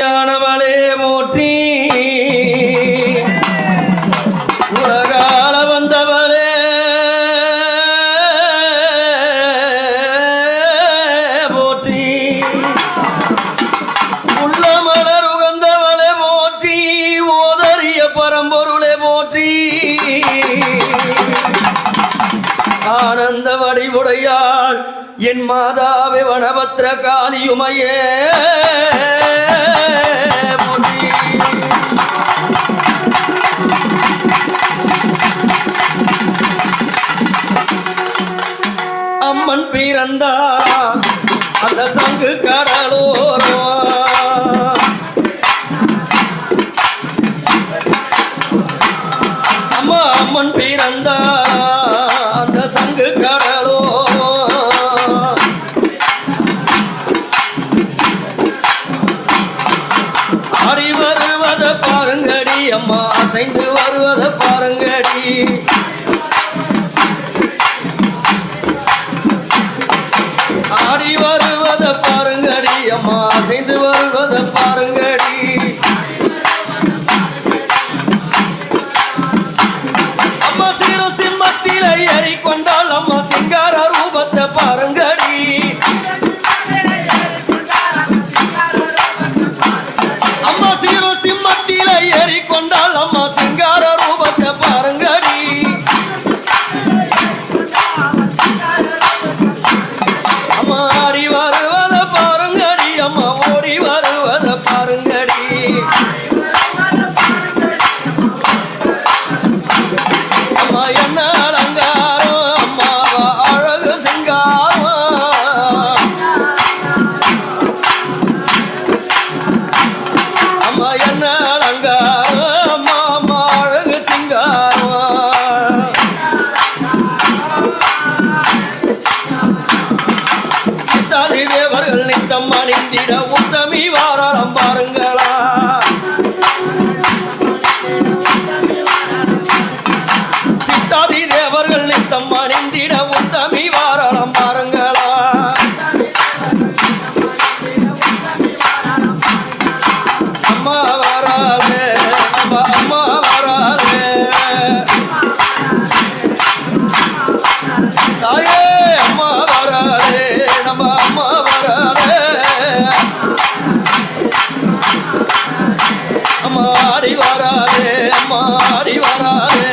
யானவளே போற்றி உலகால வந்தவளே. போற்றி உள்ள மலர் உகந்தவளே போற்றி ஓதறிய பரம்பொருளே போற்றி ஆனந்த வடிவுடையாள் என் மாதாவே வனபத்திர காளியுமையே அம்மன் அந்த சங்கு கடலோரம்? அம்மா அம்மன் பிறந்தா அந்த சங்கு கடலோ ஆடி வருவத பாருங்கடி அம்மா அசைந்து வருவத பாருங்கடி. வருவத பாருங்கடி அம்மா. அசைந்து வருவத பாருங்கடி. அம்மா சீரு சிம்மத்தில ஏறி கொண்டால் அம்மா சிங்கார ரூபத்தை பாருங்கடி. அம்மா சீரு சிம்மத்தில ஏறி கொண்டால் அம்மா சிங்கார அம்மா தேவர்கள் அணிந்திட உத்தமி வாராளம் பாருங்களா. சித்தாதி தேவர்கள் நித்தம் அணிந்திட உத்தமி வாராளம் அம்மாடி வராதே அம்மாடி வராதே.